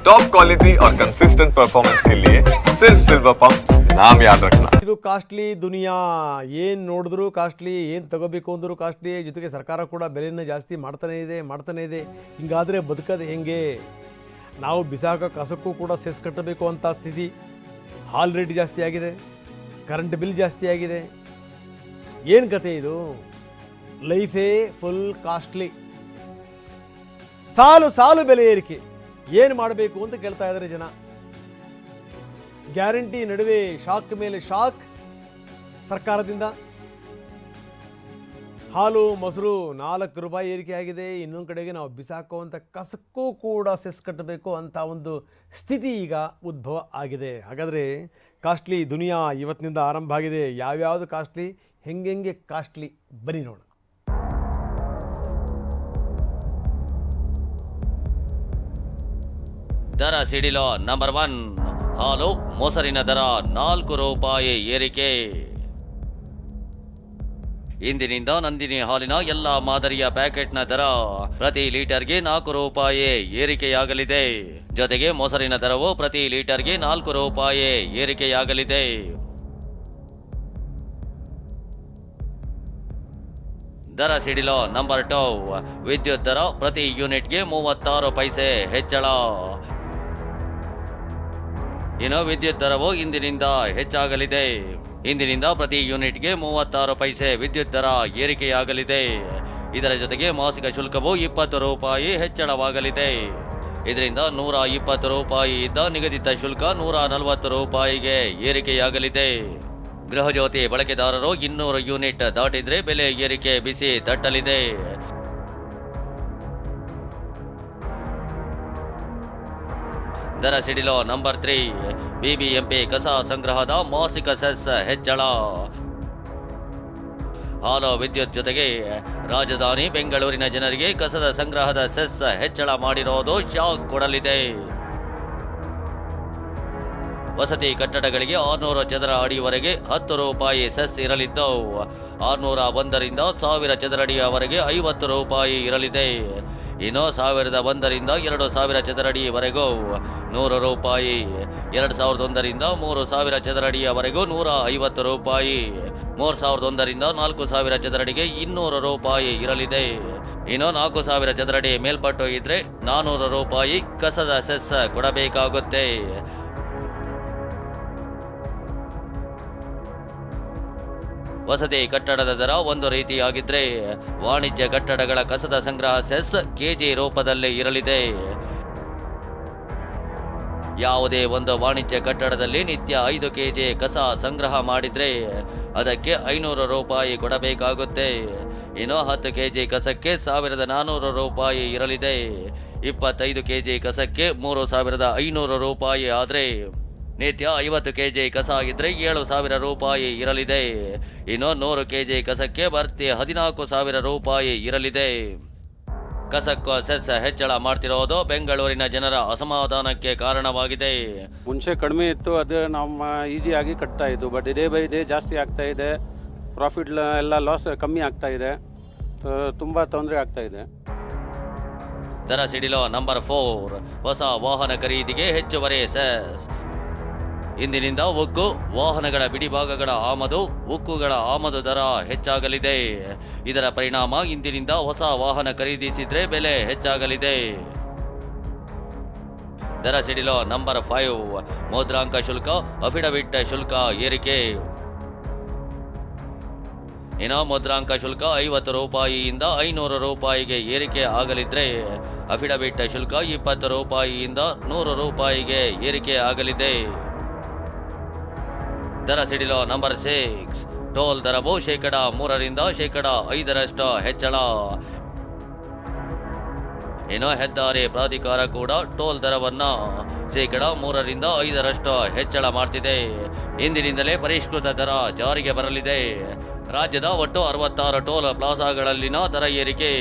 Top quality और consistent performance के लिए सिर्फ सिल्वर पंप नाम याद रखना ಇದು ಕಾಸ್ಟ್ಲಿ ದುನಿಯಾ ಏನು ನೋಡಿದ್ರು ಕಾಸ್ಟ್ಲಿ ಏನು ತಗೋಬೇಕು ಅಂದರೂ ಕಾಸ್ಟ್ಲಿ ಜೊತೆಗೆ ಸರ್ಕಾರ ಕೂಡ ಬೆಲೆಯನ್ನು ಜಾಸ್ತಿ ಮಾಡ್ತಾನೇ ಇದೆ ಮಾಡ್ತಾನೇ ಇದೆ ಹಿಂಗಾದರೆ ಬದುಕೋದು ಹೆಂಗೆ ನಾವು ಬಿಸಾಕೋ ಕಸಕ್ಕೂ ಕೂಡ ಸೆಸ್ ಕಟ್ಟಬೇಕು ಅಂತ ಸ್ಥಿತಿ ಹಾಲ್ ರೇಟ್ ಜಾಸ್ತಿ ಆಗಿದೆ ಕರೆಂಟ್ ಬಿಲ್ ಜಾಸ್ತಿ ಆಗಿದೆ ಏನು ಕತೆ ಇದು ಲೈಫೇ ಫುಲ್ ಕಾಸ್ಟ್ಲಿ ಸಾಲು ಸಾಲು ಬೆಲೆ ಏರಿಕೆ ಏನು ಮಾಡಬೇಕು ಅಂತ ಕೇಳ್ತಾ ಇದ್ದಾರೆ ಜನ. ಗ್ಯಾರಂಟಿ ನಡುವೆ ಶಾಕ್ ಮೇಲೆ ಶಾಕ್ ಸರ್ಕಾರದಿಂದ. ಹಾಲು, ಮೊಸರು ನಾಲ್ಕು ರೂಪಾಯಿ ಏರಿಕೆ ಆಗಿದೆ. ಇನ್ನೊಂದು ಕಡೆಗೆ ನಾವು ಬಿಸಾಕುವಂಥ ಕಸಕ್ಕೂ ಕೂಡ ಸೆಸ್ ಕಟ್ಟಬೇಕು ಅಂತ ಒಂದು ಸ್ಥಿತಿ ಈಗ ಉದ್ಭವ ಆಗಿದೆ. ಹಾಗಾದರೆ ಕಾಸ್ಟ್ಲಿ ದುನಿಯಾ ಇವತ್ತಿನಿಂದ ಆರಂಭ ಆಗಿದೆ. ಯಾವ್ಯಾವುದು ಕಾಸ್ಟ್ಲಿ? ಹೆಂಗೆಂಗೆ ಕಾಸ್ಟ್ಲಿ? ಬನ್ನಿ ನೋಡೋಣ. ದರ ಸಿಡಿಲೋ ನಂಬರ್ ಒನ್. ಹಾಲು ಮೊಸರಿನ ದರ ನಾಲ್ಕು ರೂಪಾಯಿ ಏರಿಕೆ. ಇಂದಿನಿಂದ ನಂದಿನಿ ಹಾಲಿನ ಎಲ್ಲ ಮಾದರಿಯ ಪ್ಯಾಕೆಟ್ನ ದರ ಪ್ರತಿ ಲೀಟರ್ಗೆ ನಾಲ್ಕು ರೂಪಾಯಿ ಏರಿಕೆಯಾಗಲಿದೆ. ಜೊತೆಗೆ ಮೊಸರಿನ ದರವು ಪ್ರತಿ ಲೀಟರ್ಗೆ ನಾಲ್ಕು ರೂಪಾಯಿ ಏರಿಕೆಯಾಗಲಿದೆ. ದರ ಸಿಡಿಲೋ ನಂಬರ್ ಟೂ. ವಿದ್ಯುತ್ ದರ ಪ್ರತಿ ಯೂನಿಟ್ಗೆ ಮೂವತ್ತಾರು ಪೈಸೆ ಹೆಚ್ಚಳ. ಇನ್ನು ವಿದ್ಯುತ್ ದರವು ಇಂದಿನಿಂದ ಹೆಚ್ಚಾಗಲಿದೆ. ಇಂದಿನಿಂದ ಪ್ರತಿ ಯೂನಿಟ್ಗೆ ಮೂವತ್ತಾರು ಪೈಸೆ ವಿದ್ಯುತ್ ದರ ಏರಿಕೆಯಾಗಲಿದೆ. ಇದರ ಜೊತೆಗೆ ಮಾಸಿಕ ಶುಲ್ಕವು ಇಪ್ಪತ್ತು ರೂಪಾಯಿ ಹೆಚ್ಚಳವಾಗಲಿದೆ. ಇದರಿಂದ ನೂರ ಇಪ್ಪತ್ತು ರೂಪಾಯಿ ಇದ್ದ ನಿಗದಿತ ಶುಲ್ಕ ನೂರ ನಲವತ್ತು ರೂಪಾಯಿಗೆ ಏರಿಕೆಯಾಗಲಿದೆ. ಗೃಹಜ್ಯೋತಿ ಬಳಕೆದಾರರು ಇನ್ನೂರು ಯೂನಿಟ್ ದಾಟಿದ್ರೆ ಬೆಲೆ ಏರಿಕೆ ಬಿಸಿ ತಟ್ಟಲಿದೆ. ದರ ಸಿಡಿಲೋ ನಂಬರ್ ತ್ರೀ. ಬಿಬಿಎಂಪಿ ಕಸ ಸಂಗ್ರಹದ ಮಾಸಿಕ ಸೆಸ್ ಹೆಚ್ಚಳ. ಹಾಲು ವಿದ್ಯುತ್ ಜೊತೆಗೆ ರಾಜಧಾನಿ ಬೆಂಗಳೂರಿನ ಜನರಿಗೆ ಕಸದ ಸಂಗ್ರಹದ ಸೆಸ್ ಹೆಚ್ಚಳ ಮಾಡಿರೋದು ಶಾಕ್ ಕೊಡಲಿದೆ. ವಸತಿ ಕಟ್ಟಡಗಳಿಗೆ ಆರ್ನೂರು ಚದರ ಅಡಿವರೆಗೆ ಹತ್ತು ರೂಪಾಯಿ ಸೆಸ್ ಇರಲಿದ್ದು, ಆರುನೂರ ಒಂದರಿಂದ ಸಾವಿರ ಚದರ ಅಡಿಯವರೆಗೆ ಐವತ್ತು ರೂಪಾಯಿ ಇರಲಿದೆ. ಇನ್ನು ಸಾವಿರದ ಒಂದರಿಂದ ಎರಡು ಸಾವಿರ ಚದರಡಿವರೆಗೂ ನೂರು ರೂಪಾಯಿ. ಎರಡು ಸಾವಿರದ ಒಂದರಿಂದ ಮೂರು ಸಾವಿರ ಚದರಡಿಯವರೆಗೂ ನೂರ ಐವತ್ತು ರೂಪಾಯಿ. ಮೂರು ಸಾವಿರದ ಒಂದರಿಂದ ನಾಲ್ಕು ಸಾವಿರ ಚದರಡಿಗೆ ಇನ್ನೂರು ರೂಪಾಯಿ ಇರಲಿದೆ. ಇನ್ನು ನಾಲ್ಕು ಸಾವಿರ ಚದರಡಿ ಮೇಲ್ಪಟ್ಟು ಇದ್ರೆ ನಾನೂರು ರೂಪಾಯಿ ಕಸದ ಸೆಸ್ ಕೊಡಬೇಕಾಗುತ್ತೆ. ವಸತಿ ಕಟ್ಟಡದ ದರ ಒಂದು ರೀತಿಯಾಗಿದ್ರೆ ವಾಣಿಜ್ಯ ಕಟ್ಟಡಗಳ ಕಸದ ಸಂಗ್ರಹ ಸೆಸ್ ಕೆಜಿ ರೂಪದಲ್ಲಿ ಇರಲಿದೆ. ಯಾವುದೇ ಒಂದು ವಾಣಿಜ್ಯ ಕಟ್ಟಡದಲ್ಲಿ ನಿತ್ಯ ಐದು ಕೆಜಿ ಕಸ ಸಂಗ್ರಹ ಮಾಡಿದ್ರೆ ಅದಕ್ಕೆ ಐನೂರು ರೂಪಾಯಿ ಕೊಡಬೇಕಾಗುತ್ತೆ. ಇನ್ನು ಹತ್ತು ಕೆಜಿ ಕಸಕ್ಕೆ ಸಾವಿರದ ನಾನೂರು ರೂಪಾಯಿ ಇರಲಿದೆ. ಇಪ್ಪತ್ತೈದು ಕೆಜಿ ಕಸಕ್ಕೆ ಮೂರು ಸಾವಿರದ ಐನೂರು ರೂಪಾಯಿ ಆದ್ರೆ ನಿತ್ಯ ಐವತ್ತು ಕೆ ಜಿ ಕಸ ಆಗಿದ್ರೆ ಏಳು ಸಾವಿರ ರೂಪಾಯಿ ಇರಲಿದೆ. ಇನ್ನು ನೂರು ಕೆ ಜಿ ಕಸಕ್ಕೆ ಬರ್ತಿ ಹದಿನಾಲ್ಕು ಸಾವಿರ ರೂಪಾಯಿ ಇರಲಿದೆ. ಕಸಕ್ಕೂ ಸೆಸ್ ಹೆಚ್ಚಳ ಮಾಡ್ತಿರೋದು ಬೆಂಗಳೂರಿನ ಜನರ ಅಸಮಾಧಾನಕ್ಕೆ ಕಾರಣವಾಗಿದೆ. ಮುಂಚೆ ಕಡಿಮೆ ಇತ್ತು ಅದು ನಮ್ಮ ಈಸಿಯಾಗಿ ಕಟ್ತಾ ಇದ್ದು ಬಟ್ ಡೇ ಬೈ ಡೇ ಜಾಸ್ತಿ ಆಗ್ತಾ ಇದೆ. ಪ್ರಾಫಿಟ್ ಎಲ್ಲ ಲಾಸ್ ಕಮ್ಮಿ ಆಗ್ತಾ ಇದೆ. ತುಂಬ ತೊಂದರೆ ಆಗ್ತಾ ಇದೆ. ದರ ಸಿಡಿಲೋ ನಂಬರ್ ಫೋರ್ ಹೊಸ ವಾಹನ ಖರೀದಿಗೆ ಹೆಚ್ಚುವರಿ ಸೆಸ್. ಇಂದಿನಿಂದ ಉಕ್ಕು, ವಾಹನಗಳ ಬಿಡಿಭಾಗಗಳ ಆಮದು, ಉಕ್ಕುಗಳ ಆಮದು ದರ ಹೆಚ್ಚಾಗಲಿದೆ. ಇದರ ಪರಿಣಾಮ ಇಂದಿನಿಂದ ಹೊಸ ವಾಹನ ಖರೀದಿಸಿದ್ರೆ ಬೆಲೆ ಹೆಚ್ಚಾಗಲಿದೆ. ದರ ಸಿಡಿಲೋ ನಂಬರ್ ಫೈವ್, ಮುದ್ರಾಂಕ ಶುಲ್ಕ, ಅಫಿಡವಿಟ್ ಶುಲ್ಕ ಏರಿಕೆ. ಇನ್ನು ಮುದ್ರಾಂಕ ಶುಲ್ಕ ಐವತ್ತು ರೂಪಾಯಿಯಿಂದ ಐನೂರು ರೂಪಾಯಿಗೆ ಏರಿಕೆ ಆಗಲಿದ್ರೆ, ಅಫಿಡವಿಟ್ ಶುಲ್ಕ ಇಪ್ಪತ್ತು ರೂಪಾಯಿಯಿಂದ ನೂರು ರೂಪಾಯಿಗೆ ಏರಿಕೆ ಆಗಲಿದೆ. ದರ ಸಿಡಿಲೋ ನಂಬರ್ ಸಿಕ್ಸ್ ಟೋಲ್ ದರವು ಶೇಕಡ ಮೂರರಿಂದ ಶೇಕಡ ಐದರಷ್ಟು ಹೆಚ್ಚಳ. ಇನ್ನು ಹೆದ್ದಾರಿ ಪ್ರಾಧಿಕಾರ ಕೂಡ ಟೋಲ್ ದರವನ್ನು ಶೇಕಡ ಮೂರರಿಂದ ಐದರಷ್ಟು ಹೆಚ್ಚಳ ಮಾಡ್ತಿದೆ. ಇಂದಿನಿಂದಲೇ ಪರಿಷ್ಕೃತ ದರ ಜಾರಿಗೆ ಬರಲಿದೆ. ರಾಜ್ಯದ ಒಟ್ಟು ಅರವತ್ತಾರು ಟೋಲ್ ಪ್ಲಾಸಾಗಳಲ್ಲಿನ ದರ ಏರಿಕೆ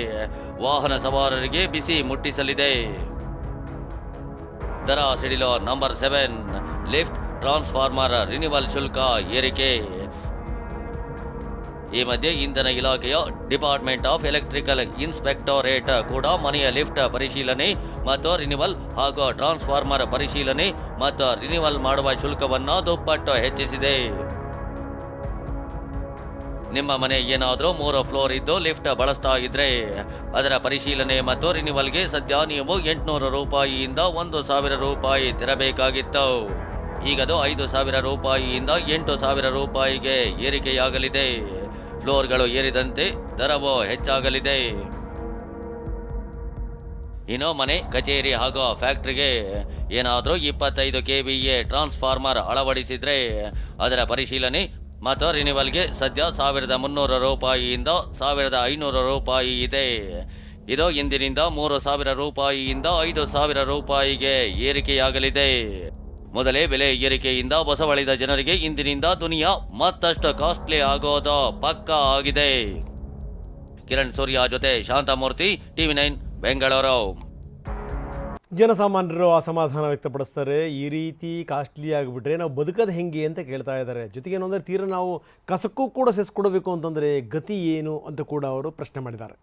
ವಾಹನ ಸವಾರರಿಗೆ ಬಿಸಿ ಮುಟ್ಟಿಸಲಿದೆ. ದರ ಸಿಡಿಲೋ number seven lift transformer renewal ಶುಲ್ಕ ಏರಿಕೆ. ಈ ಮಧ್ಯೆ ಇಂಧನ ಇಲಾಖೆಯ ಡಿಪಾರ್ಟ್ಮೆಂಟ್ ಆಫ್ ಎಲೆಕ್ಟ್ರಿಕಲ್ ಇನ್ಸ್ಪೆಕ್ಟೋರೇಟ್ ಕೂಡ ಮನೆಯ ಲಿಫ್ಟ್ ಪರಿಶೀಲನೆ ಮತ್ತು ರಿನಿವಲ್ ಹಾಗೂ ಟ್ರಾನ್ಸ್ಫಾರ್ಮರ್ ಪರಿಶೀಲನೆ ಮತ್ತು ರಿನಿವಲ್ ಮಾಡುವ ಶುಲ್ಕವನ್ನು ದುಪ್ಪಟ್ಟು ಹೆಚ್ಚಿಸಿದೆ. ನಿಮ್ಮ ಮನೆ ಏನಾದರೂ ಮೂರು ಫ್ಲೋರ್ ಇದ್ದು ಲಿಫ್ಟ್ ಬಳಸ್ತಾ ಇದ್ರೆ ಅದರ ಪರಿಶೀಲನೆ ಮತ್ತು ರಿನಿವಲ್ಗೆ ಸದ್ಯ ನೀವು ಎಂಟುನೂರು ರೂಪಾಯಿಯಿಂದ ಒಂದು ಸಾವಿರ ರೂಪಾಯಿ ತೆರಬೇಕಾಗಿತ್ತು. ಈಗದು ಐದು ಸಾವಿರ ರೂಪಾಯಿಯಿಂದ ಎಂಟು ಸಾವಿರ ರೂಪಾಯಿಗೆ ಏರಿಕೆಯಾಗಲಿದೆ. ಫ್ಲೋರ್ಗಳು ಏರಿದಂತೆ ದರವು ಹೆಚ್ಚಾಗಲಿದೆ. ಇನ್ನು ಮನೆ, ಕಚೇರಿ ಹಾಗೂ ಫ್ಯಾಕ್ಟ್ರಿಗೆ ಏನಾದರೂ ಇಪ್ಪತ್ತೈದು ಕೆ ಬಿ ಎ ಟ್ರಾನ್ಸ್ಫಾರ್ಮರ್ ಅಳವಡಿಸಿದರೆ ಅದರ ಪರಿಶೀಲನೆ ಮತ್ತು ರಿನಿವಲ್ಗೆ ಸದ್ಯ ಸಾವಿರದ ಮುನ್ನೂರು ರೂಪಾಯಿಯಿಂದ ಸಾವಿರದ ಐನೂರು ರೂಪಾಯಿ ಇದೆ. ಇದು ಇಂದಿನಿಂದ ಮೂರು ಸಾವಿರ ರೂಪಾಯಿಯಿಂದ ಐದು ಸಾವಿರ ರೂಪಾಯಿಗೆ ಏರಿಕೆಯಾಗಲಿದೆ. ಮೊದಲೇ ಬೆಲೆ ಏರಿಕೆಯಿಂದ ಬಸವಳಿದ ಜನರಿಗೆ ಇಂದಿನಿಂದ ದುನಿಯಾ ಮತ್ತಷ್ಟು ಕಾಸ್ಟ್ಲಿ ಆಗೋದು ಪಕ್ಕ ಆಗಿದೆ. ಕಿರಣ್ ಸೂರ್ಯ ಜೊತೆ ಶಾಂತಮೂರ್ತಿ ಟಿವಿ ನೈನ್ ಬೆಂಗಳೂರು. ಜನಸಾಮಾನ್ಯರು ಅಸಮಾಧಾನ ವ್ಯಕ್ತಪಡಿಸ್ತಾರೆ. ಈ ರೀತಿ ಕಾಸ್ಟ್ಲಿ ಆಗಿಬಿಟ್ರೆ ನಾವು ಬದುಕೋದು ಹೆಂಗೆ ಅಂತ ಕೇಳ್ತಾ ಇದ್ದಾರೆ. ಜೊತೆಗೆ ಏನು ಅಂದರೆ ತೀರ ನಾವು ಕಸಕ್ಕೂ ಕೂಡ ಸೆಸ್ಕೊಡಬೇಕು ಅಂತಂದರೆ ಗತಿ ಏನು ಅಂತ ಕೂಡ ಅವರು ಪ್ರಶ್ನೆ ಮಾಡಿದ್ದಾರೆ.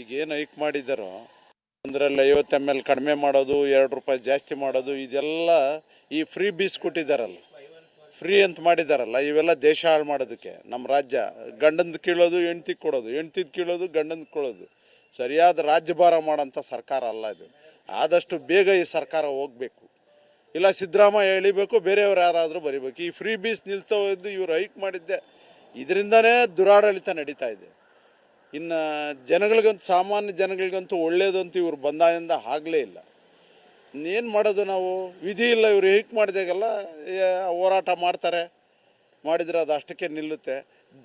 ಈಗೇನು ಹೈಕ್ ಮಾಡಿದ್ದಾರೋ? ಒಂದರಲ್ಲಿ ಐವತ್ತು ಎಂ ಎಲ್ ಕಡಿಮೆ ಮಾಡೋದು, ಎರಡು ರೂಪಾಯಿ ಜಾಸ್ತಿ ಮಾಡೋದು, ಇದೆಲ್ಲ ಈ ಫ್ರೀ ಬೀಸ್ ಕೊಟ್ಟಿದ್ದಾರಲ್ಲ ಫ್ರೀ ಅಂತ ಮಾಡಿದಾರಲ್ಲ, ಇವೆಲ್ಲ ದೇಶ ಹಾಳು ಮಾಡೋದಕ್ಕೆ. ನಮ್ಮ ರಾಜ್ಯ, ಗಂಡಂದು ಕೀಳೋದು, ಹೆಂಡ್ತಿಗೆ ಕೊಡೋದು. ಹೆಂಡ್ತಿದ್ ಕೀಳೋದು, ಗಂಡಂದು ಕೊಡೋದು. ಸರಿಯಾದ ರಾಜ್ಯಭಾರ ಮಾಡೋಂಥ ಸರ್ಕಾರ ಅಲ್ಲ ಇದು. ಆದಷ್ಟು ಬೇಗ ಈ ಸರ್ಕಾರ ಹೋಗಬೇಕು. ಇಲ್ಲ ಸಿದ್ದರಾಮಯ್ಯ ಎಳಿಬೇಕು, ಬೇರೆಯವ್ರು ಯಾರಾದರೂ ಬರಿಬೇಕು. ಈ ಫ್ರೀ ಬೀಸ್ ಇವರು ಇವ್ರು ಹೈಕ್ ಮಾಡಿದ್ದೆ. ಇದರಿಂದನೇ ದುರಾಡಳಿತ ನಡೀತಾ ಇದೆ. ಇನ್ನು ಜನಗಳಿಗಂತ, ಸಾಮಾನ್ಯ ಜನಗಳಿಗಂತೂ ಒಳ್ಳೇದಂತೂ ಇವ್ರು ಬಂದಾಗಿಂದ ಆಗಲೇ ಇಲ್ಲ. ಏನು ಮಾಡೋದು ನಾವು? ವಿಧಿ ಇಲ್ಲ, ಇವರು ಹೇಗೆ ಮಾಡಿದಾಗೆಲ್ಲ ಹೋರಾಟ ಮಾಡ್ತಾರೆ. ಮಾಡಿದರೆ ಅದು ಅಷ್ಟಕ್ಕೆ ನಿಲ್ಲುತ್ತೆ.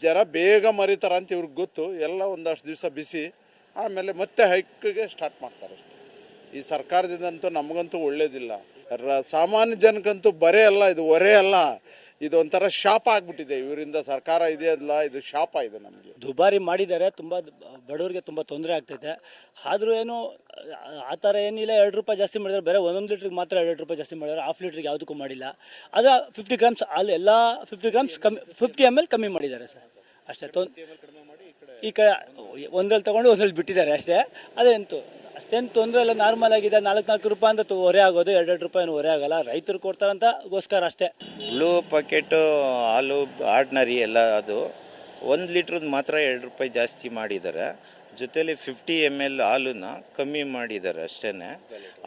ಜನ ಬೇಗ ಮರಿತಾರೆ ಅಂತ ಇವ್ರಿಗೆ ಗೊತ್ತು. ಎಲ್ಲ ಒಂದಷ್ಟು ದಿವಸ ಬಿಸಿ. ಆಮೇಲೆ ಮತ್ತೆ ಹೈಕ್ಗೆ ಸ್ಟಾರ್ಟ್ ಮಾಡ್ತಾರೆ ಈ ಸರ್ಕಾರದಿಂದಂತೂ ನಮಗಂತೂ ಒಳ್ಳೇದಿಲ್ಲ. ಸಾಮಾನ್ಯ ಜನಕ್ಕಂತೂ ಬರೇ ಅಲ್ಲ, ಇದು ಹೊರೆ ಅಲ್ಲ. ಇದು ಒಂಥರ ಶಾಪ ಆಗ್ಬಿಟ್ಟಿದೆ. ಇವರಿಂದ ಸರ್ಕಾರ ಇದೆ ಅಲ್ಲ, ಇದು ಶಾಪ ಇದೆ ನಮಗೆ. ದುಬಾರಿ ಮಾಡಿದ್ದಾರೆ, ತುಂಬ ಬಡವರಿಗೆ ತುಂಬ ತೊಂದರೆ ಆಗ್ತೈತೆ. ಆದರೂ ಏನು, ಆ ಥರ ಏನಿಲ್ಲ, ಎರಡು ರೂಪಾಯಿ ಜಾಸ್ತಿ ಮಾಡಿದ್ದಾರೆ ಬೇರೆ ಒಂದೊಂದು ಲೀಟ್ರಿಗೆ ಮಾತ್ರ ಎರಡು ರೂಪಾಯಿ ಜಾಸ್ತಿ ಮಾಡಿದ್ದಾರೆ ಹಾಫ್ ಲೀಟ್ರಿಗೆ ಯಾವುದಕ್ಕೂ ಮಾಡಿಲ್ಲ. ಅದು ಫಿಫ್ಟಿ ಗ್ರಾಮ್ಸ್ ಅಲ್ಲಿ ಎಲ್ಲ ಫಿಫ್ಟಿ ಗ್ರಾಮ್ಸ್ ಕಮ್ಮಿ ಫಿಫ್ಟಿ ಎಂ ಎಲ್ ಕಮ್ಮಿ ಮಾಡಿದ್ದಾರೆ ಸರ್. ಅಷ್ಟೇ ತೊಂದ್ ಈ ಕಡೆ ಒಂದ್ರಲ್ಲಿ ತಗೊಂಡು ಒಂದ್ರಲ್ಲಿ ಬಿಟ್ಟಿದ್ದಾರೆ ಅಷ್ಟೇ. ಅದೇಂತು ಅಷ್ಟೇನು ತೊಂದರೆ ಇಲ್ಲ, ನಾರ್ಮಲ್ ಆಗಿದೆ. ನಾಲ್ಕು ನಾಲ್ಕು ರೂಪಾಯಿ ಅಂತ ಹೊರೆ ಆಗೋದು, ಎರಡೆರಡು ರೂಪಾಯಿ ಹೊರೆ ಆಗಲ್ಲ. ರೈತರು ಕೊಡ್ತಾರಂತ ಗೋಸ್ಕರ ಅಷ್ಟೇ. ಬ್ಲೂ ಪಾಕೆಟು ಹಾಲು, ಆರ್ಡ್ನರಿ ಎಲ್ಲ ಅದು ಒಂದು ಲೀಟ್ರದ್ದು ಮಾತ್ರ ಎರಡು ರೂಪಾಯಿ ಜಾಸ್ತಿ ಮಾಡಿದ್ದಾರೆ. ಜೊತೆಲಿ ಫಿಫ್ಟಿ ಎಂ ಎಲ್ ಹಾಲನ್ನ ಕಮ್ಮಿ ಮಾಡಿದ್ದಾರೆ ಅಷ್ಟೇ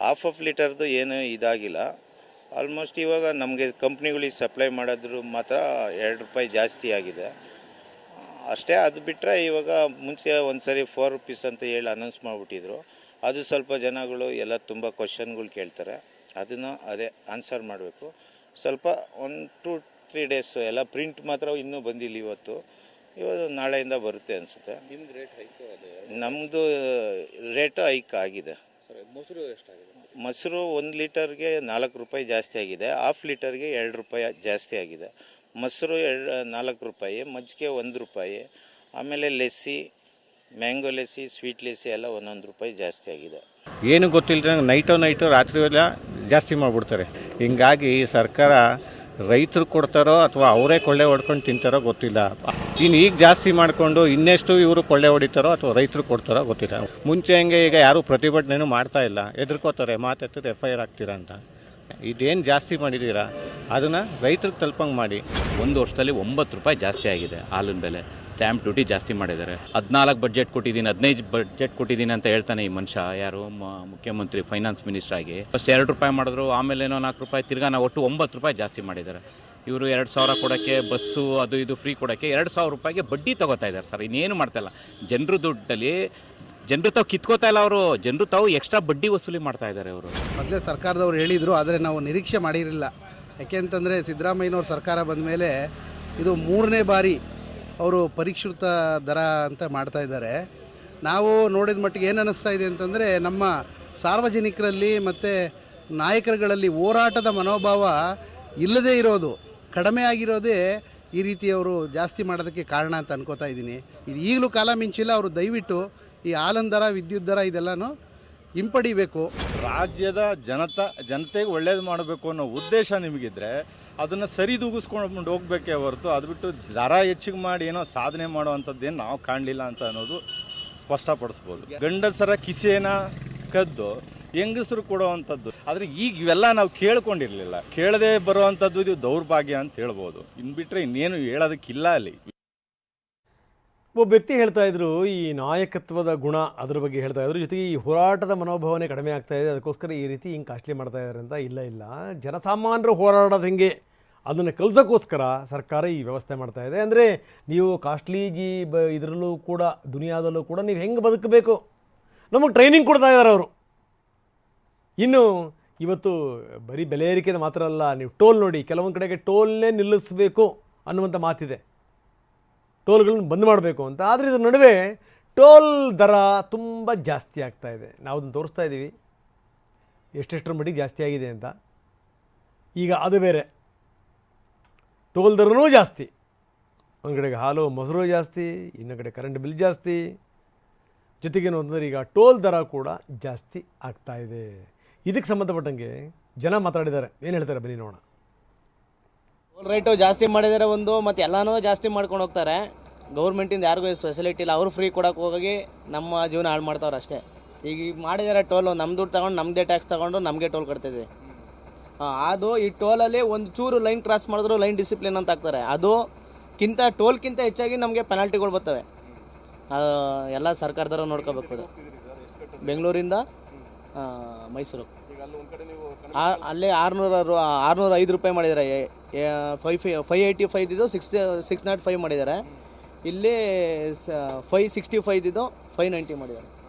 ಹಾಫ್ ಆಫ್ ಲೀಟರ್ದು ಏನು ಇದಾಗಿಲ್ಲ. ಆಲ್ಮೋಸ್ಟ್ ಇವಾಗ ನಮಗೆ ಕಂಪ್ನಿಗಳಿಗೆ ಸಪ್ಲೈ ಮಾಡೋದ್ರು ಮಾತ್ರ ಎರಡು ರೂಪಾಯಿ ಜಾಸ್ತಿ ಆಗಿದೆ. ಅಷ್ಟೇ, ಅದು ಬಿಟ್ಟರೆ ಇವಾಗ ಮುಂಚೆ ಒಂದು ಸರಿ ಫೋರ್ ರುಪೀಸ್ ಅಂತ ಹೇಳಿ ಅನೌನ್ಸ್ ಮಾಡಿಬಿಟ್ಟಿದ್ರು. ಅದು ಸ್ವಲ್ಪ ಜನಗಳು ಎಲ್ಲ ತುಂಬ ಕ್ವಶನ್ಗಳು ಕೇಳ್ತಾರೆ. ಅದನ್ನು ಅದೇ ಆನ್ಸರ್ ಮಾಡಬೇಕು. ಸ್ವಲ್ಪ ಒನ್ ಟು ತ್ರೀ ಡೇಸು ಎಲ್ಲ ಪ್ರಿಂಟ್ ಮಾತ್ರ ಇನ್ನೂ ಬಂದಿಲ್ಲ ಇವತ್ತು. ಇವತ್ತು ನಾಳೆಯಿಂದ ಬರುತ್ತೆ ಅನಿಸುತ್ತೆ. ನಮ್ಮದು ರೇಟ್ ಹೈಕ್ ಆಗಿದೆ. ಮೊಸರು ಒಂದು ಲೀಟರ್ಗೆ ನಾಲ್ಕು ರೂಪಾಯಿ ಜಾಸ್ತಿ ಆಗಿದೆ. ಹಾಫ್ ಲೀಟರ್ಗೆ ಎರಡು ರೂಪಾಯಿ ಜಾಸ್ತಿ ಆಗಿದೆ. ಮೊಸರು ಎರಡು ನಾಲ್ಕು ರೂಪಾಯಿ ಮಜ್ಜಿಗೆ ಒಂದು ರೂಪಾಯಿ ಆಮೇಲೆ ಲೆಸ್ಸಿ ಮ್ಯಾಂಗೋ ಲೆಸ್ಸಿ ಸ್ವೀಟ್ ಲೆಸ್ಸಿ ಎಲ್ಲ ಒಂದೊಂದು ರೂಪಾಯಿ ಜಾಸ್ತಿ ಆಗಿದೆ. ಏನು ಗೊತ್ತಿಲ್ಲ ನೈಟೋ ನೈಟು ರಾತ್ರಿ ಎಲ್ಲ ಜಾಸ್ತಿ ಮಾಡಿಬಿಡ್ತಾರೆ. ಹಿಂಗಾಗಿ ಸರ್ಕಾರ ರೈತರು ಕೊಡ್ತಾರೋ ಅಥವಾ ಅವರೇ ಕೊಳ್ಳೆ ಹೊಡ್ಕೊಂಡು ತಿಂತಾರೋ ಗೊತ್ತಿಲ್ಲ. ಇನ್ನು ಈಗ ಜಾಸ್ತಿ ಮಾಡಿಕೊಂಡು ಇನ್ನೆಷ್ಟು ಇವರು ಕೊಳ್ಳೆ ಹೊಡಿತಾರೋ ಅಥವಾ ರೈತರು ಕೊಡ್ತಾರೋ ಗೊತ್ತಿಲ್ಲ. ಮುಂಚೆ ಹಂಗೆ ಈಗ ಯಾರೂ ಪ್ರತಿಭಟನೆನೂ ಮಾಡ್ತಾ ಇಲ್ಲ. ಎದುರ್ಕೋತಾರೆ ಮಾತೆತ್ತಿದ್ರೆ ಎಫ್ ಐ ಆರ್ ಆಗ್ತೀರಾ ಅಂತ. ಇದೇನು ಜಾಸ್ತಿ ಮಾಡಿದ್ದೀರಾ ಅದನ್ನು ರೈತರಿಗೆ ತಲುಪಂಗೆ ಮಾಡಿ. ಒಂದು ವರ್ಷದಲ್ಲಿ ಒಂಬತ್ತು ರೂಪಾಯಿ ಜಾಸ್ತಿ ಆಗಿದೆ ಹಾಲಿನ ಬೆಲೆ. ಸ್ಟ್ಯಾಂಪ್ ಡ್ಯೂಟಿ ಜಾಸ್ತಿ ಮಾಡಿದ್ದಾರೆ. ಹದಿನಾಲ್ಕು ಬಜೆಟ್ ಕೊಟ್ಟಿದ್ದೀನಿ, ಹದಿನೈದು ಬಜೆಟ್ ಕೊಟ್ಟಿದ್ದೀನಿ ಅಂತ ಹೇಳ್ತಾನೆ ಈ ಮನುಷ್ಯ. ಯಾರು ಮುಖ್ಯಮಂತ್ರಿ ಫೈನಾನ್ಸ್ ಮಿನಿಸ್ಟರ್ ಆಗಿ. ಫಸ್ಟ್ ಎರಡು ರೂಪಾಯಿ ಮಾಡಿದ್ರು, ಆಮೇಲೆ ಏನೋ ನಾಲ್ಕು ರೂಪಾಯಿ, ತಿರ್ಗಾ ನಾವು ಒಟ್ಟು ಒಂಬತ್ತು ರೂಪಾಯಿ ಜಾಸ್ತಿ ಮಾಡಿದ್ದಾರೆ. ಇವರು ಎರಡು ಸಾವಿರ ಕೊಡೋಕ್ಕೆ ಬಸ್ಸು, ಅದು ಇದು ಫ್ರೀ ಕೊಡೋಕ್ಕೆ ಎರಡು ಸಾವಿರ ರೂಪಾಯಿಗೆ ಬಡ್ಡಿ ತಗೋತಾ ಇದ್ದಾರೆ ಸರ್. ಇನ್ನೇನು ಮಾಡ್ತಾಯಿಲ್ಲ ಜನರು ದುಡ್ಡಲ್ಲಿ ಜನರು ತಾವು ಕಿತ್ಕೋತಾ ಇಲ್ಲ ಅವರು. ಜನರು ತಾವು ಎಕ್ಸ್ಟ್ರಾ ಬಡ್ಡಿ ವಸೂಲಿ ಮಾಡ್ತಾ ಇದ್ದಾರೆ ಅವರು. ಮೊದಲೇ ಸರ್ಕಾರದವ್ರು ಹೇಳಿದರು, ಆದರೆ ನಾವು ನಿರೀಕ್ಷೆ ಮಾಡಿರಲಿಲ್ಲ. ಯಾಕೆ ಅಂತಂದರೆ ಸಿದ್ದರಾಮಯ್ಯನವ್ರ ಸರ್ಕಾರ ಬಂದ ಮೇಲೆ ಇದು ಮೂರನೇ ಬಾರಿ ಅವರು ಪರಿಷ್ಕೃತ ದರ ಅಂತ ಮಾಡ್ತಾ ಇದ್ದಾರೆ. ನಾವು ನೋಡಿದ ಮಟ್ಟಿಗೆ ಏನು ಅನ್ನಿಸ್ತಾ ಇದೆ ಅಂತಂದರೆ ನಮ್ಮ ಸಾರ್ವಜನಿಕರಲ್ಲಿ ಮತ್ತು ನಾಯಕರುಗಳಲ್ಲಿ ಹೋರಾಟದ ಮನೋಭಾವ ಇಲ್ಲದೇ ಇರೋದು, ಕಡಿಮೆ ಆಗಿರೋದೇ ಈ ರೀತಿ ಅವರು ಜಾಸ್ತಿ ಮಾಡೋದಕ್ಕೆ ಕಾರಣ ಅಂತ ಅನ್ಕೋತಾ ಇದ್ದೀನಿ. ಇದು ಈಗಲೂ ಕಾಲ ಮಿಂಚಿಲ್ಲ, ಅವರು ದಯವಿಟ್ಟು ಈ ಹಾಲಿನ ದರ, ವಿದ್ಯುತ್ ದರ ಇದೆಲ್ಲನೂ ಹಿಂಪಡಿಬೇಕು. ರಾಜ್ಯದ ಜನತಾ, ಜನತೆಗೆ ಒಳ್ಳೇದು ಮಾಡಬೇಕು ಅನ್ನೋ ಉದ್ದೇಶ ನಿಮಗಿದ್ರೆ ಅದನ್ನು ಸರಿದೂಗಿಸ್ಕೊಂಡು ಹೋಗ್ಬೇಕೇ ಹೊರತು ಅದು ಬಿಟ್ಟು ದರ ಹೆಚ್ಚಿಗೆ ಮಾಡಿ ಏನೋ ಸಾಧನೆ ಮಾಡುವಂಥದ್ದೇನು ನಾವು ಕಾಣಲಿಲ್ಲ ಅಂತ ಅನ್ನೋದು ಸ್ಪಷ್ಟಪಡಿಸ್ಬೋದು. ಗಂಡಸರ ಕಿಸೆನ ಕದ್ದು ಹೆಂಗಸರು ಕೊಡುವಂಥದ್ದು. ಆದರೆ ಈಗ ಇವೆಲ್ಲ ನಾವು ಕೇಳ್ಕೊಂಡಿರಲಿಲ್ಲ. ಕೇಳದೆ ಬರುವಂಥದ್ದು ಇದು ದೌರ್ಭಾಗ್ಯ ಅಂತ ಹೇಳ್ಬೋದು. ಇನ್ನು ಬಿಟ್ಟರೆ ಇನ್ನೇನು ಹೇಳೋದಕ್ಕಿಲ್ಲ ಅಲ್ಲಿ. ಒಬ್ಬ ವ್ಯಕ್ತಿ ಹೇಳ್ತಾ ಇದ್ರು, ಈ ನಾಯಕತ್ವದ ಗುಣ ಅದ್ರ ಬಗ್ಗೆ ಹೇಳ್ತಾ ಇದ್ರು. ಜೊತೆಗೆ ಈ ಹೋರಾಟದ ಮನೋಭಾವನೆ ಕಡಿಮೆ ಆಗ್ತಾ ಇದೆ. ಅದಕ್ಕೋಸ್ಕರ ಈ ರೀತಿ ಹಿಂಗೆ ಕಾಸ್ಟ್ಲಿ ಮಾಡ್ತಾ ಇದ್ದಾರೆ ಅಂತ ಇಲ್ಲ ಇಲ್ಲ. ಜನಸಾಮಾನ್ಯರು ಹೋರಾಡೋದು ಹೆಂಗೆ? ಅದನ್ನು ಕಲಿಸೋಕ್ಕೋಸ್ಕರ ಸರ್ಕಾರ ಈ ವ್ಯವಸ್ಥೆ ಮಾಡ್ತಾ ಇದೆ. ಅಂದರೆ ನೀವು ಕಾಸ್ಟ್ಲಿ ಜಿ ಬ ಇದರಲ್ಲೂ ಕೂಡ, ದುನಿಯಾದಲ್ಲೂ ಕೂಡ ನೀವು ಹೆಂಗೆ ಬದುಕಬೇಕು? ನಮಗೆ ಟ್ರೈನಿಂಗ್ ಕೊಡ್ತಾ ಇದ್ದಾರೆ ಅವರು. ಇನ್ನು ಇವತ್ತು ಬರೀ ಬೆಲೆ ಏರಿಕೆ ಮಾತ್ರ ಅಲ್ಲ, ನೀವು ಟೋಲ್ ನೋಡಿ, ಕೆಲವೊಂದು ಕಡೆಗೆ ಟೋಲ್ನೇ ನಿಲ್ಲಿಸಬೇಕು ಅನ್ನುವಂಥ ಮಾತಿದೆ. ಟೋಲ್ಗಳನ್ನ ಬಂದ್ ಮಾಡಬೇಕು ಅಂತ. ಆದರೆ ಇದ್ರ ನಡುವೆ ಟೋಲ್ ದರ ತುಂಬ ಜಾಸ್ತಿ ಆಗ್ತಾ ಇದೆ. ನಾವು ಅದನ್ನು ತೋರಿಸ್ತಾ ಇದ್ದೀವಿ ಎಷ್ಟೆಷ್ಟರ ಮಟ್ಟಿಗೆ ಜಾಸ್ತಿ ಆಗಿದೆ ಅಂತ. ಈಗ ಅದು ಬೇರೆ. ಟೋಲ್ ದರನೂ ಜಾಸ್ತಿ. ಒಂದು ಕಡೆಗೆ ಹಾಲು ಮೊಸರು ಜಾಸ್ತಿ, ಇನ್ನೊಂದು ಕಡೆ ಕರೆಂಟ್ ಬಿಲ್ ಜಾಸ್ತಿ. ಜೊತೆಗೇನು ಅಂತಂದರೆ ಈಗ ಟೋಲ್ ದರ ಕೂಡ ಜಾಸ್ತಿ ಆಗ್ತಾ ಇದೆ. ಇದಕ್ಕೆ ಸಂಬಂಧಪಟ್ಟಂಗೆ ಜನ ಮಾತಾಡಿದ್ದಾರೆ. ಏನು ಹೇಳ್ತಾರೆ ಬನ್ನಿ ನೋಡೋಣ. ರೇಟು ಜಾಸ್ತಿ ಮಾಡಿದರೆ ಒಂದು, ಮತ್ತು ಎಲ್ಲನೂ ಜಾಸ್ತಿ ಮಾಡ್ಕೊಂಡು ಹೋಗ್ತಾರೆ. ಗೌರ್ಮೆಂಟಿಂದ ಯಾರಿಗೂ ಫೆಸಿಲಿಟಿ ಇಲ್ಲ. ಅವರು ಫ್ರೀ ಕೊಡೋಕೆ ಹೋಗಿ ನಮ್ಮ ಜೀವನ ಹಾಳು ಮಾಡ್ತಾವ್ರೆ ಅಷ್ಟೇ. ಈಗ ಮಾಡಿದ್ದಾರೆ ಟೋಲು ನಮ್ಮ ದುಡ್ಡು ತಗೊಂಡು ನಮ್ಮದೇ ಟ್ಯಾಕ್ಸ್ ತಗೊಂಡು ನಮಗೆ ಟೋಲ್ ಕಟ್ತಿದ್ವಿ. ಅದು ಈ ಟೋಲಲ್ಲಿ ಒಂದು ಚೂರು ಲೈನ್ ಕ್ರಾಸ್ ಮಾಡಿದ್ರು ಲೈನ್ ಡಿಸಿಪ್ಲಿನ್ ಅಂತ ಹಾಕ್ತಾರೆ. ಅದು ಕಿಂತ ಟೋಲ್ಗಿಂತ ಹೆಚ್ಚಾಗಿ ನಮಗೆ ಪೆನಾಲ್ಟಿಗಳು ಬರ್ತವೆ. ಎಲ್ಲ ಸರ್ಕಾರದವರು ನೋಡ್ಕೋಬೇಕು ಅದು. ಬೆಂಗಳೂರಿಂದ ಮೈಸೂರು. ಅಲ್ಲೇ ಆರುನೂರ ಆರುನೂರ ಐದು ರೂಪಾಯಿ ಮಾಡಿದ್ದಾರೆ ಫೈ ಫೈ ಫೈ ಏಯ್ಟಿ ಫೈದಿದ್ದು ಸಿಕ್ಸ್ ಸಿಕ್ಸ್ ನಾಟ್ ಫೈವ್ ಮಾಡಿದ್ದಾರೆ. ಇಲ್ಲಿ ಫೈ ಸಿಕ್ಸ್ಟಿ ಫೈದಿದ್ದು ಫೈ ನೈಂಟಿ ಮಾಡಿದ್ದಾರೆ.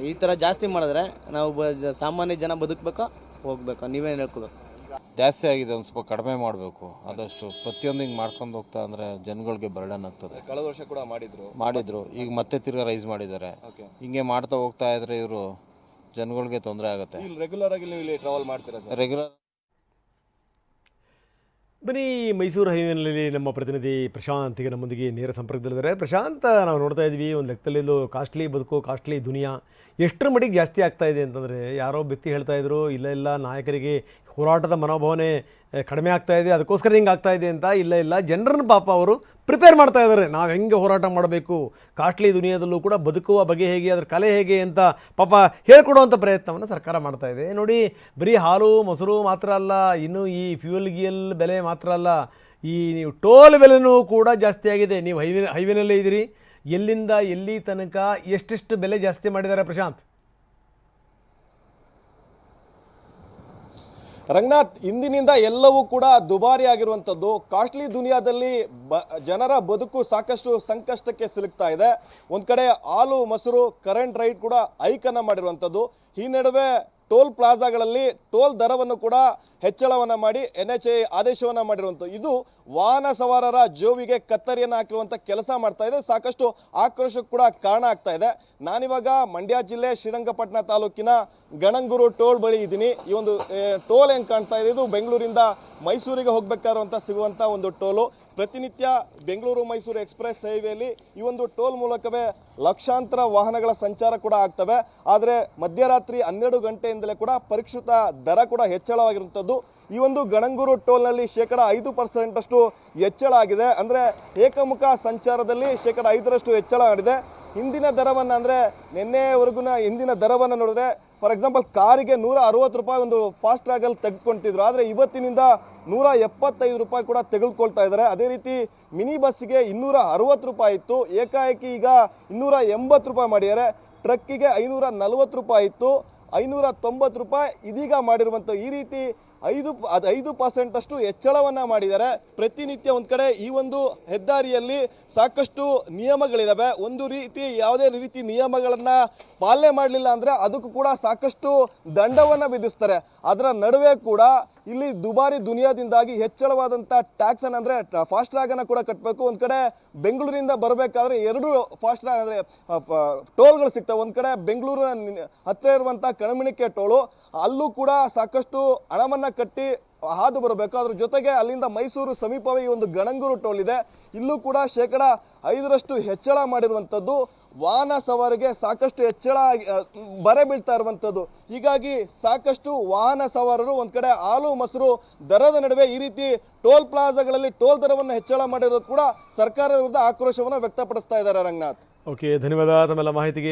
ಈ ಥರ ಜಾಸ್ತಿ ಮಾಡಿದ್ರೆ ನಾವು ಬ- ಜ- ಸಾಮಾನ್ಯ ಜನ ಬದುಕಬೇಕಾ? ಹೋಗ್ಬೇಕಾ? ನೀವೇನು ಹೇಳ್ಕೋಬೇಕು. ಜಾಸ್ತಿ ಆಗಿದೆ ಒಂದು ಸ್ವಲ್ಪ ಕಡಿಮೆ ಮಾಡಬೇಕು. ಆದಷ್ಟು ಪ್ರತಿಯೊಂದು ಹಿಂಗೆ ಮಾಡ್ಕೊಂಡು ಹೋಗ್ತಾ ಅಂದರೆ ಜನಗಳಿಗೆ ಬರ್ಡನ್ ಆಗ್ತದೆ. ಕಳೆದ ವರ್ಷ ಕೂಡ ಮಾಡಿದ್ರು. ಮಾಡಿದ್ರು. ಈಗ ಮತ್ತೆ ತಿರ್ಗಾ ರೈಸ್ ಮಾಡಿದ್ದಾರೆ. ಹಿಂಗೆ ಮಾಡ್ತಾ ಹೋಗ್ತಾ ಇದ್ರೆ ಇವರು ಜನಗಳಿಗೆ ತೊಂದರೆ ಆಗುತ್ತೆ. ರೆಗ್ಯುಲರ್ ಆಗಿ ನೀವು ಇಲ್ಲಿ ಟ್ರಾವೆಲ್ ಮಾಡ್ತೀರಾ ಸರ್ ರೆಗ್ಯುಲರ್ ಬನ್ನಿ, ಮೈಸೂರು ಹೈವೇನಲ್ಲಿ ನಮ್ಮ ಪ್ರತಿನಿಧಿ ಪ್ರಶಾಂತ್ ಈಗ ನಮ್ಮೊಂದಿಗೆ ನೇರ ಸಂಪರ್ಕದಲ್ಲಿದ್ದಾರೆ. ಪ್ರಶಾಂತ್, ನಾವು ನೋಡ್ತಾ ಇದ್ವಿ, ಒಂದು ಲೆಕ್ಕದಲ್ಲಿ ಕಾಸ್ಟ್ಲಿ ಬದುಕು, ಕಾಸ್ಟ್ಲಿ ದುನಿಯಾ ಎಷ್ಟರ ಮಟ್ಟಿಗೆ ಜಾಸ್ತಿ ಆಗ್ತಾ ಇದೆ ಅಂತಂದರೆ ಯಾರೋ ವ್ಯಕ್ತಿ ಹೇಳ್ತಾ ಇದ್ರು, ಇಲ್ಲ ಇಲ್ಲ, ನಾಯಕರಿಗೆ ಹೋರಾಟದ ಮನೋಭಾವನೆ ಕಡಿಮೆ ಆಗ್ತಾ ಇದೆ, ಅದಕ್ಕೋಸ್ಕರ ಹಿಂಗೆ ಆಗ್ತಾ ಇದೆ ಅಂತ ಇಲ್ಲ ಇಲ್ಲ. ಜನರನ್ನು ಪಾಪ ಅವರು ಪ್ರಿಪೇರ್ ಮಾಡ್ತಾ ಇದ್ದಾರೆ ನಾವು ಹೆಂಗೆ ಹೋರಾಟ ಮಾಡಬೇಕು? ಕಾಸ್ಟ್ಲಿ ದುನಿಯಾದಲ್ಲೂ ಕೂಡ ಬದುಕುವ ಬಗೆ ಹೇಗೆ, ಅದರ ಕಲೆ ಹೇಗೆ ಅಂತ ಪಾಪ ಹೇಳ್ಕೊಡುವಂಥ ಪ್ರಯತ್ನವನ್ನು ಸರ್ಕಾರ ಮಾಡ್ತಾ ಇದೆ. ನೋಡಿ, ಬರೀ ಹಾಲು, ಮೊಸರು ಮಾತ್ರ ಅಲ್ಲ, ಇನ್ನು ಈ ಫ್ಯೂಯಲ್ ಗಿಯಲ್ ಬೆಲೆ ಮಾತ್ರ ಅಲ್ಲ, ಈ ನೀವು ಟೋಲ್ ಬೆಲೆನೂ ಕೂಡ ಜಾಸ್ತಿ ಆಗಿದೆ. ನೀವು ಹೈವೇ, ಹೈವೇನಲ್ಲೇ ಇದ್ದೀರಿ. ಎಲ್ಲಿಂದ ಎಲ್ಲಿ ತನಕ ಎಷ್ಟೆಷ್ಟು ಬೆಲೆ ಜಾಸ್ತಿ ಮಾಡಿದ್ದಾರೆ ಪ್ರಶಾಂತ್? ರಂಗನಾಥ್, ಇಂದಿನಿಂದ ಎಲ್ಲವೂ ಕೂಡ ದುಬಾರಿ ಆಗಿರುವಂಥದ್ದು. ಕಾಸ್ಟ್ಲಿ ದುನಿಯಾದಲ್ಲಿ ಬ, ಜನರ ಬದುಕು ಸಾಕಷ್ಟು ಸಂಕಷ್ಟಕ್ಕೆ ಸಿಲುಕ್ತಾ ಇದೆ. ಒಂದು ಕಡೆ ಹಾಲು, ಮೊಸರು ಕರೆಂಟ್ ರೈಟ್ ಕೂಡ ಐಕನ ಮಾಡಿರುವಂಥದ್ದು. ಈ ನಡುವೆ ಟೋಲ್ ಪ್ಲಾಜಾಗಳಲ್ಲಿ ಟೋಲ್ ದರವನ್ನು ಕೂಡ ಹೆಚ್ಚಳವನ್ನು ಮಾಡಿ ಎನ್ ಎಚ್ ಐ ಆದೇಶವನ್ನು ಮಾಡಿರುವಂಥ ಇದು ವಾಹನ ಸವಾರರ ಜೋವಿಗೆ ಕತ್ತರಿಯನ್ನು ಹಾಕಿರುವಂಥ ಕೆಲಸ ಮಾಡ್ತಾ ಇದೆ. ಸಾಕಷ್ಟು ಆಕ್ರೋಶಕ್ಕೆ ಕೂಡ ಕಾರಣ ಆಗ್ತಾ ಇದೆ. ನಾನಿವಾಗ ಮಂಡ್ಯ ಜಿಲ್ಲೆ ಶ್ರೀರಂಗಪಟ್ಟಣ ತಾಲೂಕಿನ ಗಣಂಗೂರು ಟೋಲ್ ಬಳಿ ಇದ್ದೀನಿ. ಈ ಒಂದು ಟೋಲ್ ಹೆಂಗೆ ಕಾಣ್ತಾ ಇದೆ? ಇದು ಬೆಂಗಳೂರಿಂದ ಮೈಸೂರಿಗೆ ಹೋಗಬೇಕಾದಂಥ ಸಿಗುವಂಥ ಒಂದು ಟೋಲು. ಪ್ರತಿನಿತ್ಯ ಬೆಂಗಳೂರು ಮೈಸೂರು ಎಕ್ಸ್ಪ್ರೆಸ್ ಸೇವೆಯಲ್ಲಿ ಈ ಒಂದು ಟೋಲ್ ಮೂಲಕವೇ ಲಕ್ಷಾಂತರ ವಾಹನಗಳ ಸಂಚಾರ ಕೂಡ ಆಗ್ತವೆ. ಆದರೆ ಮಧ್ಯರಾತ್ರಿ ಹನ್ನೆರಡು ಗಂಟೆಯಿಂದಲೇ ಕೂಡ ಪರಿಷ್ಕೃತ ದರ ಕೂಡ ಹೆಚ್ಚಳವಾಗಿರುವಂಥದ್ದು. ಈ ಒಂದು ಗಣಂಗೂರು ಟೋಲ್ನಲ್ಲಿ ಶೇಕಡ ಐದು ಪರ್ಸೆಂಟಷ್ಟು ಹೆಚ್ಚಳ ಆಗಿದೆ. ಅಂದರೆ ಏಕಮುಖ ಸಂಚಾರದಲ್ಲಿ ಶೇಕಡ ಐದರಷ್ಟು ಹೆಚ್ಚಳ ಆಗಿದೆ. ಹಿಂದಿನ ದರವನ್ನು ಅಂದರೆ ನಿನ್ನೆವರೆಗೂ ಹಿಂದಿನ ದರವನ್ನು ನೋಡಿದ್ರೆ, ಫಾರ್ ಎಕ್ಸಾಂಪಲ್ ಕಾರಿಗೆ ನೂರ ಅರವತ್ತು ರೂಪಾಯಿ ಒಂದು ಫಾಸ್ಟ್ ಟ್ರ್ಯಾಗಲ್ಲಿ ತೆಗೆದುಕೊಂತಿದ್ರು. ಆದರೆ ಇವತ್ತಿನಿಂದ ನೂರ ಎಪ್ಪತ್ತೈದು ರೂಪಾಯಿ ಕೂಡ ತೆಗೆದುಕೊಳ್ತಾ ಇದ್ದಾರೆ. ಅದೇ ರೀತಿ ಮಿನಿ ಬಸ್ಸಿಗೆ ಇನ್ನೂರ ಅರವತ್ತು ರೂಪಾಯಿ ಇತ್ತು. ಏಕಾಏಕಿ ಈಗ ಇನ್ನೂರ ಎಂಬತ್ತು ರೂಪಾಯಿ ಮಾಡಿದ್ದಾರೆ. ಟ್ರಕ್ಕಿಗೆ ಐನೂರ ನಲವತ್ತು ರೂಪಾಯಿ ಇತ್ತು. ಐನೂರ ತೊಂಬತ್ತು ರೂಪಾಯಿ ಇದೀಗ ಮಾಡಿರುವಂಥ ಈ ರೀತಿ ಐದು, ಅದು ಐದು ಪರ್ಸೆಂಟ್ ಅಷ್ಟು ಹೆಚ್ಚಳವನ್ನ ಮಾಡಿದ್ದಾರೆ. ಪ್ರತಿನಿತ್ಯ ಒಂದು ಕಡೆ ಈ ಒಂದು ಹೆದ್ದಾರಿಯಲ್ಲಿ ಸಾಕಷ್ಟು ನಿಯಮಗಳಿದ್ದಾವೆ ಒಂದು ರೀತಿ ಯಾವುದೇ ರೀತಿ ನಿಯಮಗಳನ್ನು ಪಾಲನೆ ಮಾಡಲಿಲ್ಲ ಅಂದರೆ ಅದಕ್ಕೂ ಕೂಡ ಸಾಕಷ್ಟು ದಂಡವನ್ನು ವಿಧಿಸ್ತಾರೆ. ಅದರ ನಡುವೆ ಕೂಡ ಇಲ್ಲಿ ದುಬಾರಿ ದುನಿಯಾದಿಂದಾಗಿ ಹೆಚ್ಚಳವಾದಂಥ ಟ್ಯಾಕ್ಸ್ ಅನ್ನ ಅಂದ್ರೆ ಫಾಸ್ಟ್ ಟ್ರಾಗ್ ಅನ್ನ ಕೂಡ ಕಟ್ಟಬೇಕು ಒಂದ್ ಕಡೆ ಬೆಂಗಳೂರಿಂದ ಬರಬೇಕಾದ್ರೆ ಎರಡು ಫಾಸ್ಟ್ ಟ್ರ್ಯಾಗ್ ಅಂದ್ರೆ ಟೋಲ್ಗಳು ಸಿಗ್ತವೆ. ಒಂದ್ ಕಡೆ ಬೆಂಗಳೂರು ಹತ್ರ ಇರುವಂತ ಕಣಮಿಣಿಕೆ ಟೋಲು, ಅಲ್ಲೂ ಕೂಡ ಸಾಕಷ್ಟು ಹಣವನ್ನ ಕಟ್ಟಿ ಹಾದು ಬರಬೇಕು. ಅದ್ರ ಜೊತೆಗೆ ಅಲ್ಲಿಂದ ಮೈಸೂರು ಸಮೀಪವೇ ಈ ಒಂದು ಗಣಂಗೂರು ಟೋಲ್ ಇದೆ. ಇಲ್ಲೂ ಕೂಡ ಶೇಕಡ ಐದರಷ್ಟು ಹೆಚ್ಚಳ ಮಾಡಿರುವಂಥದ್ದು. ವಾಹನ ಸವಾರಿಗೆ ಸಾಕಷ್ಟು ಹೆಚ್ಚಳ ಬರೆ ಬೀಳ್ತಾ ಇರುವಂಥದ್ದು. ಹೀಗಾಗಿ ಸಾಕಷ್ಟು ವಾಹನ ಸವಾರರು ಒಂದು ಕಡೆ ಹಾಲು, ಮೊಸರು, ದರದ ನಡುವೆ ಈ ರೀತಿ ಟೋಲ್ ಪ್ಲಾಜಾಗಳಲ್ಲಿ ಟೋಲ್ ದರವನ್ನು ಹೆಚ್ಚಳ ಮಾಡಿರೋದು ಕೂಡ ಸರ್ಕಾರದ ವಿರುದ್ಧ ಆಕ್ರೋಶವನ್ನು ವ್ಯಕ್ತಪಡಿಸ್ತಾ ಇದ್ದಾರೆ ರಂಗನಾಥ್. ಓಕೆ, ಧನ್ಯವಾದ ತಮ್ಮೆಲ್ಲ ಮಾಹಿತಿಗೆ.